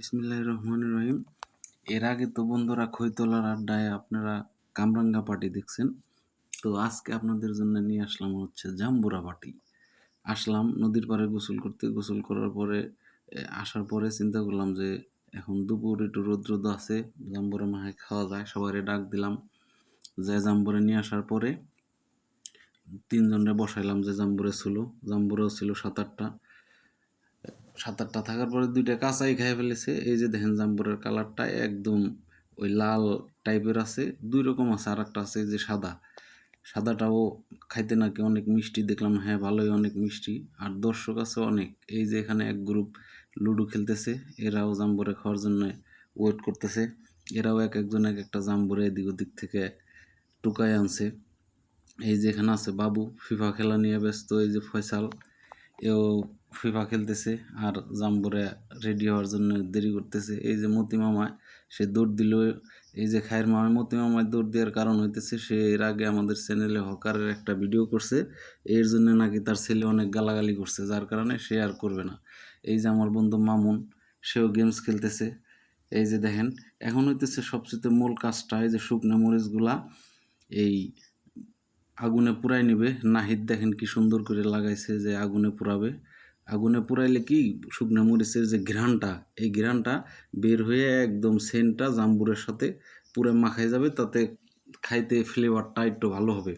বিসমিল্লাহির রহমান রহিম। এর আগে তো বন্ধুরা খৈতলার আড্ডায় আপনারা কামরাঙ্গা পার্টি দেখছেন। তো আজকে আপনাদের জন্য নিয়ে আসলাম হচ্ছে জাম্বুরা পার্টি। আসলাম নদীর পাড়ে গোসল করতে। গোসল করার পরে আসার পরে চিন্তা করলাম যে, এখন দুপুর একটু রোদ রোদ আছে, জাম্বুরা মাহায় খাওয়া যায় সবাই ডাক দিলাম। যে জাম্বুরে নিয়ে আসার পরে তিনজনে বসাইলাম যে জাম্বুরে ছিল। জাম্বুরেও ছিল সাত আটটা। সাত আটটা থাকার পরে দুইটা কাঁচাই খেয়ে ফেলেছে। এই যে দেখেন জাম্বুরের কালারটা একদম ওই লাল টাইপের আছে, দুই রকম আছে আর একটা আছে যে সাদা। সাদাটাও খাইতে নাকি অনেক মিষ্টি, দেখলাম হ্যাঁ ভালোই অনেক মিষ্টি। আর দর্শক আছে অনেক, এই যে এখানে এক গ্রুপ লুডো খেলতেছে, এরাও জাম্বুরে খাওয়ার জন্য ওয়েট করতেছে। এরাও এক একজন এক একটা জাম্বুরে এদিক ওদিক থেকে টুকায় আনছে। এই যে এখানে আছে বাবু, ফিফা খেলা নিয়ে ব্যস্ত, এই যে ফয়সাল। এও ফিফা খেলতেছে আর জাম্বুরে রেডি হওয়ার জন্য দেরি করতেছে। এই যে মতি মামা, সে দৌড় দিল। এই যে খায়ের মামা মতি মামায় দৌড় দেওয়ার কারণ হইতেছে, সে এর আগে আমাদের চ্যানেলে হকারের একটা ভিডিও করছে। এর জন্য নাকি তার ছেলে অনেক গালাগালি করছে, যার কারণে সে আর করবে না। এই যে আমার বন্ধু মামুন, সেও গেমস খেলতেছে। এই যে দেখেন, এখন হইতেছে সবচেয়ে মূল কাজটা, এই যে শুকনো মরিচগুলা, এই আগুনে পুরাই নেবে। নাহিদ দেখেন কি সুন্দর করে লাগাইছে যে আগুনে পুরাবে আগুনে পুরাইলে কি? শুকনো মরিচের যে ঘ্রাণটা, এই ঘ্রাণটা বের হয়ে একদম সেন্টটা জাম্বুরের সাথে পুরো মাখাই যাবে। তাতে খাইতে ফ্লেভারটা একটু ভালো হবে।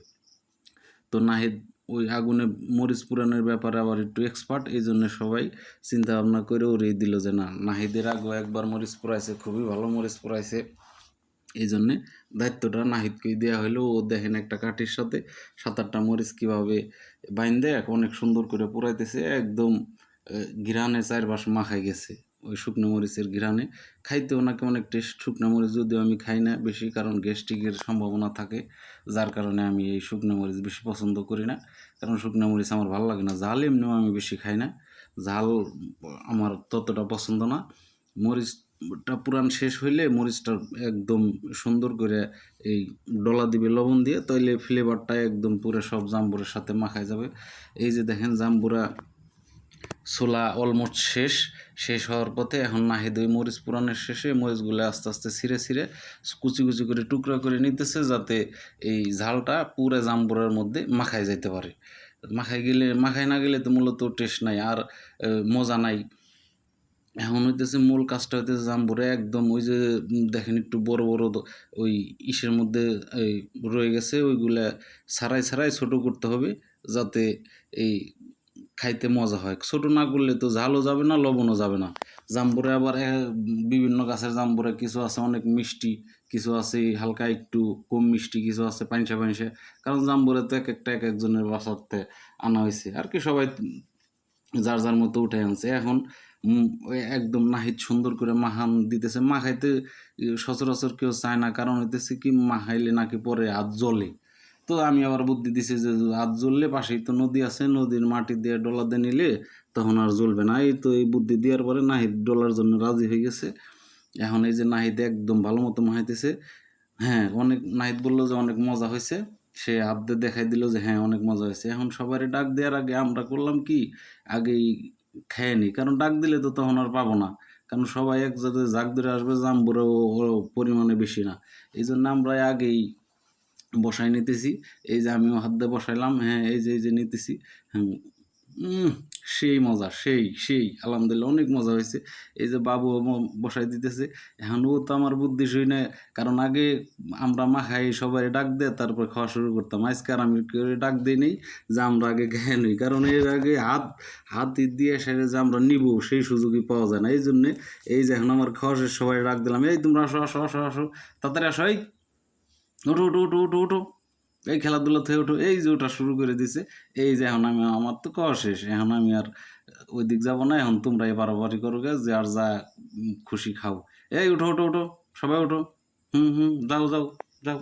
তো নাহিদ ওই আগুনে মরিচ পুরানোর ব্যাপারে আবার একটু এক্সপার্ট এই জন্য সবাই চিন্তা ভাবনা করে উড়িয়ে দিল যে না, নাহিদের আগেও একবার মরিচ পুরাইছে খুবই ভালো মরিচ পুরাইছে এই জন্যে দায়িত্বটা নাহিদকেই দেওয়া হলো ও দেখেন একটা কাঠির সাথে সাত আটটা মরিচ কীভাবে বাইন্দে অনেক সুন্দর করে পুরাইতেছে। একদম ঘিরানে চারপাশ মাখাই গেছে ওই শুকনো মরিচের ঘিরানে। খাইতেও নাকি অনেক টেস্ট শুকনো মরিচ যদিও আমি খাই না বেশি, কারণ গ্যাস্ট্রিকের সম্ভাবনা থাকে, যার কারণে আমি এই শুকনো মরিচ বেশি পছন্দ করি না। কারণ শুকনো মরিচ আমার ভালো লাগে না। ঝাল এমনিও আমি বেশি খাই না। ঝাল আমার ততটা পছন্দ না। মরিচটা পুরান শেষ হইলে মরিচটা একদম সুন্দর করে এই ডলা দিবে লবণ দিয়ে, তাইলে ফ্লেভারটা একদম পুরো সব জাম্বুরের সাথে মাখায় যাবে। এই যে দেখেন জাম্বুরা ছোলা অলমোস্ট শেষ শেষ হওয়ার পথে এখন নাহিদ ওই মরিচ পুরানের শেষে মরিচগুলো আস্তে আস্তে ছিঁড়ে ছিঁড়ে কুচি কুচি করে টুকরা করে নিতেছে যাতে এই ঝালটা পুরো জাম্বুরার মধ্যে মাখায় যেতে পারে। মাখায় গেলে, মাখায় না গেলে তো মূলত টেস্ট নাই, আর মজা নাই। এখন হইতেছে মূল কাজটা হইতেছে জাম্বুরে একদম ওই যে দেখেন একটু বড় বড় ওই ইসের মধ্যে, এই রয়ে গেছে, ওইগুলা ছাড়াই ছাড়াই ছোট করতে হবে যাতে এই খাইতে মজা হয়। ছোট না করলে তো ঝালও যাবে না, লবণও যাবে না। জাম্বুরে আবার বিভিন্ন গাছের জাম্বুরে কিছু আছে অনেক মিষ্টি, কিছু আছে হালকা একটু কম মিষ্টি, কিছু আছে পাইনসা পাইনসা কারণ জাম্বুরে তো এক একটা এক একজনের বাসাতে আনা হয়েছে আর কি সবাই যার যার মতো উঠে আনছে। এখন একদম নাহিদ সুন্দর করে মাহান দিতেছে। মাখাইতে সচরাচর কেউ চায় না। কারণ হইতেছে কি, মাখাইলে নাকি পরে হাত জ্বলে। তো আমি আবার বুদ্ধি দিছি যে হাত জ্বললে পাশেই তো নদী আছে। নদীর মাটি দিয়ে ডলার দিয়ে নিলে তখন আর জ্বলবে না। এই তো এই বুদ্ধি দেওয়ার পরে নাহিদ ডলার জন্য রাজি হয়ে গেছে। এখন এই যে নাহিদ একদম ভালো মতো মাহাইতেছে হ্যাঁ অনেক, নাহিদ বলল যে অনেক মজা হয়েছে। সে আপদে দেখাই দিল যে হ্যাঁ অনেক মজা হয়েছে। এখন সবারই ডাক দেওয়ার আগে আমরা করলাম কি? আগেই খেয়ে নিই কারণ ডাক দিলে তো তখন আর পাবো না। কারণ সবাই এক যাতে জাগ ধরে আসবে জাম্বুরে পরিমাণে বেশি না। এই জন্য আমরা আগেই বসাই নিতেছি। এই যে আমিও হাত দিয়ে বসাইলাম হ্যাঁ এই যে এই যে নিতেছি। হ্যাঁ সেই মজা, সেই সেই, আলহামদুলিল্লাহ অনেক মজা হয়েছে। এই যে বাবু ম- বসাই দিতেছে, এখন ও তো আমার বুদ্ধি শুই না কারণ আগে আমরা মাখাই সবাই ডাক দে তারপর খাওয়া শুরু করতাম। আজকে আর আমি ডাক দিই নেই যে আমরা আগে খেয়ে নিই। কারণ এর আগে হাত হাত দিয়ে সেরে যে আমরা নিব, সেই সুযোগই পাওয়া যায় না। এই জন্যে এই যে এখন আমার খাওয়া শেষ, সবাই ডাক দিলাম, এই তোমরা আসো আসো আসো আসো, তাড়াতাড়ি আসো, এই, উঠো উঠো উঠো উঠো উঠো। এই খেলাধুলা থেকে উঠো এই যে ওটা শুরু করে দিছে এই যে এখন আমি আমার তো খাওয়া শেষ এখন আমি আর ওই দিক যাব না এখন তোমরা এই বাড়াবাড়ি করো গে, যে আর যা খুশি খাও। এই উঠো উঠো উঠো সবাই উঠো। হুম হুম যাও যাও যাও।